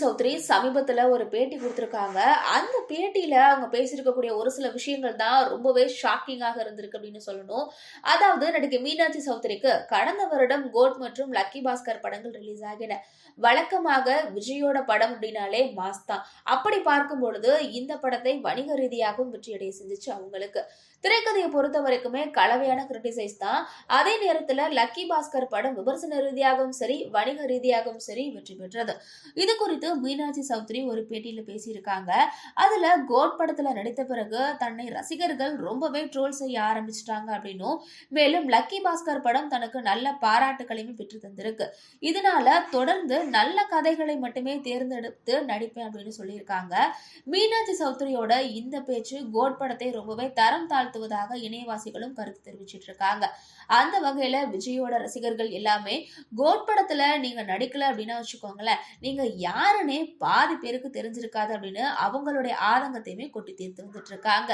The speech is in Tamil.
சௌத்ரி சமீபத்தில் ஒரு பேட்டி கொடுத்துருக்காங்க. அந்த பேட்டியில் அவங்க பேசியிருக்கக்கூடிய ஒரு சில விஷயங்கள் தான் ரொம்பவே ஷாக்கிங்காக இருந்திருக்கு அப்படின்னு சொல்லணும். அதாவது நடிகை மீனாட்சி சௌத்ரிக்கு கடந்த வருடம் கோட் மற்றும் லக்கி பாஸ்கர் படங்கள் ரிலீஸ் ஆகின. வழக்கமாக விஜயோட படம் அப்படின்னாலே மாஸ் தான். அப்படி பார்க்கும் பொழுது இந்த படத்தை வணிக ரீதியாகவும் வெற்றியடைய செஞ்சிச்சு அவங்களுக்கு. திரைக்கதையை பொறுத்த வரைக்குமே கலவையான கிரிட்டிசைஸ் தான். அதே நேரத்தில் லக்கி பாஸ்கர் படம் விமர்சன ரீதியாகவும் சரி வணிக ரீதியாகவும் சரி வெற்றி பெற்றது. இது குறித்து மீனாட்சி சௌத்ரி ஒரு பேட்டியில் பேசியிருக்காங்க. அதில் கோட் படத்தில் நடித்த பிறகு தன்னை ரசிகர்கள் ரொம்பவே ட்ரோல் செய்ய ஆரம்பிச்சிட்டாங்க அப்படின்னும் மேலும் லக்கி பாஸ்கர் படம் தனக்கு நல்ல பாராட்டுகளையும் பெற்று தந்திருக்கு. இதனால தொடர்ந்து நல்ல கதைகளை மட்டுமே தேர்ந்தெடுத்து நடிப்பேன் அப்படின்னு சொல்லியிருக்காங்க. மீனாட்சி சௌத்ரியோட இந்த பேச்சு கோட் படத்தை ரொம்பவே தரம் தாழ்த்துவதாக இணையவாசிகளும் கருத்து தெரிவிச்சிட்டு இருக்காங்க அந்த வகையில விஜயோட ரசிகர்கள் எல்லாமே கோட் படத்துல நீங்க நடிக்கல அப்படின்னா வச்சுக்கோங்களேன் நீங்க யாருன்னே பாதி பேருக்கு தெரிஞ்சிருக்காது அப்படின்னு அவங்களுடைய ஆதங்கத்தையுமே கொட்டி தீர்த்து வந்துட்டு இருக்காங்க.